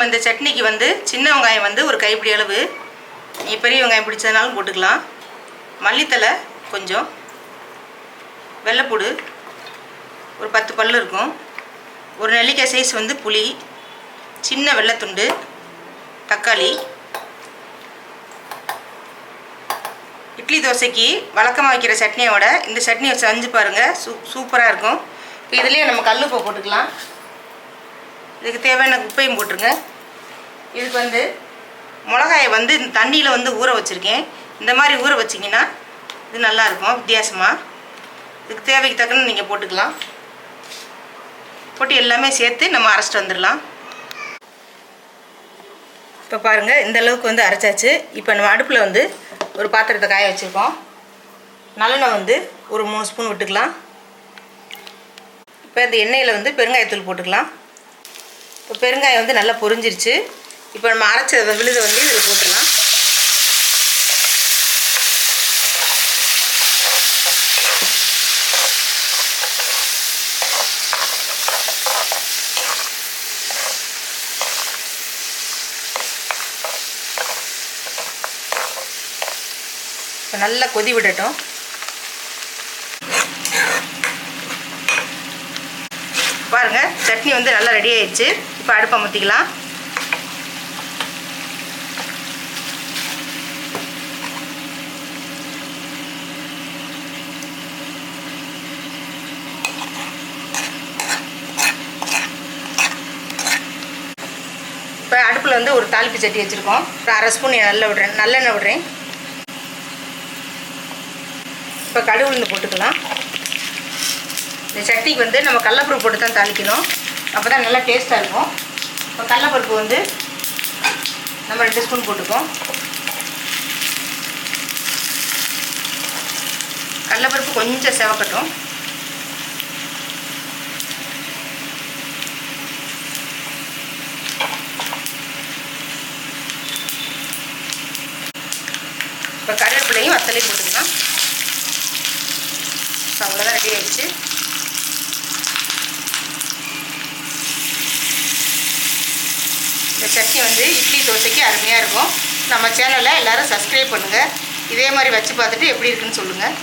நம்ம இந்த சட்னிக்கு வந்து சின்ன வெங்காயம் வந்து ஒரு கைப்பிடி அளவு. நீ பெரிய வெங்காயம் பிடிச்சதுனாலும் போட்டுக்கலாம். மல்லித்தலை கொஞ்சம். வெள்ளைப்பூடு ஒரு பத்து பல் இருக்கும். ஒரு நெல்லிக்காய் சைஸ் வந்து புளி சின்ன வெள்ளைத்துண்டு தக்காளி. இட்லி தோசைக்கு வழக்கமாக வைக்கிற சட்னியோட இந்த சட்னியை செஞ்சு பாருங்கள் சூ சூப்பராக இருக்கும். இப்போ இதுலேயே நம்ம கல்லுப்பை போட்டுக்கலாம். இதுக்கு தேவையான உப்பையும் போட்டுருங்க. இதுக்கு வந்து மிளகாயை வந்து இந்த தண்ணியில் வந்து ஊற வச்சுருக்கேன். இந்த மாதிரி ஊற வச்சிங்கன்னா இது நல்லாயிருக்கும் வித்தியாசமாக இதுக்கு தேவைக்கு தக்கன நீங்கள் போட்டுக்கலாம். போட்டு எல்லாமே சேர்த்து நம்ம அரைச்சிட்டு வந்துடலாம். இப்போ பாருங்கள் இந்த அளவுக்கு வந்து அரைச்சாச்சு. இப்போ நம்ம அடுப்பில் வந்து ஒரு பாத்திரத்தை காய வச்சுருக்கோம். நல்லெண்ணெய் வந்து ஒரு மூணு ஸ்பூன் விட்டுக்கலாம். இப்போ இந்த எண்ணெயில் வந்து பெருங்காயத்தூள் போட்டுக்கலாம். இப்போ பெருங்காயம் வந்து நல்லா பொரிஞ்சிருச்சு. இப்போ நம்ம அரைச்ச விழுதை வந்து இதில் போட்டுடலாம். இப்போ நல்லா கொதி விடட்டும். பாருங்கள் சட்னி வந்து நல்லா ரெடி ஆயிடுச்சு. இப்போ அடுப்பை அமர்த்திக்கலாம் இப்போ அடுப்பில் வந்து ஒரு தாளிப்பு சட்டி வச்சுருக்கோம். ஒரு அரை ஸ்பூன் நல்ல விடுறேன். நல்லெண்ணெய் விடுறேன். இப்போ கடுகு உளுந்து போட்டுக்கலாம். இந்த சட்டிக்கு வந்து நம்ம கடலப்பருப்பு போட்டு தான் தாளிக்கணும். அப்போ தான் நல்லா டேஸ்ட்டாக இருக்கும். இப்போ கடலப்பருப்பு வந்து நம்ம ரெண்டு ஸ்பூன் போட்டுப்போம். கடலப்பருப்பு கொஞ்சம் செவக்கட்டும். இப்போ கருவேப்பிலையும் வத்தலையும் போட்டுக்கலாம். ஸோ அவ்வளோதான் ரெடி ஆகிடுச்சு இந்த சட்னி வந்து இட்லி தோசைக்கு அருமையாக இருக்கும். நம்ம சேனலை எல்லோரும் சப்ஸ்கிரைப் பண்ணுங்கள் இதே மாதிரி வச்சு பார்த்துட்டு எப்படி இருக்குன்னு சொல்லுங்கள்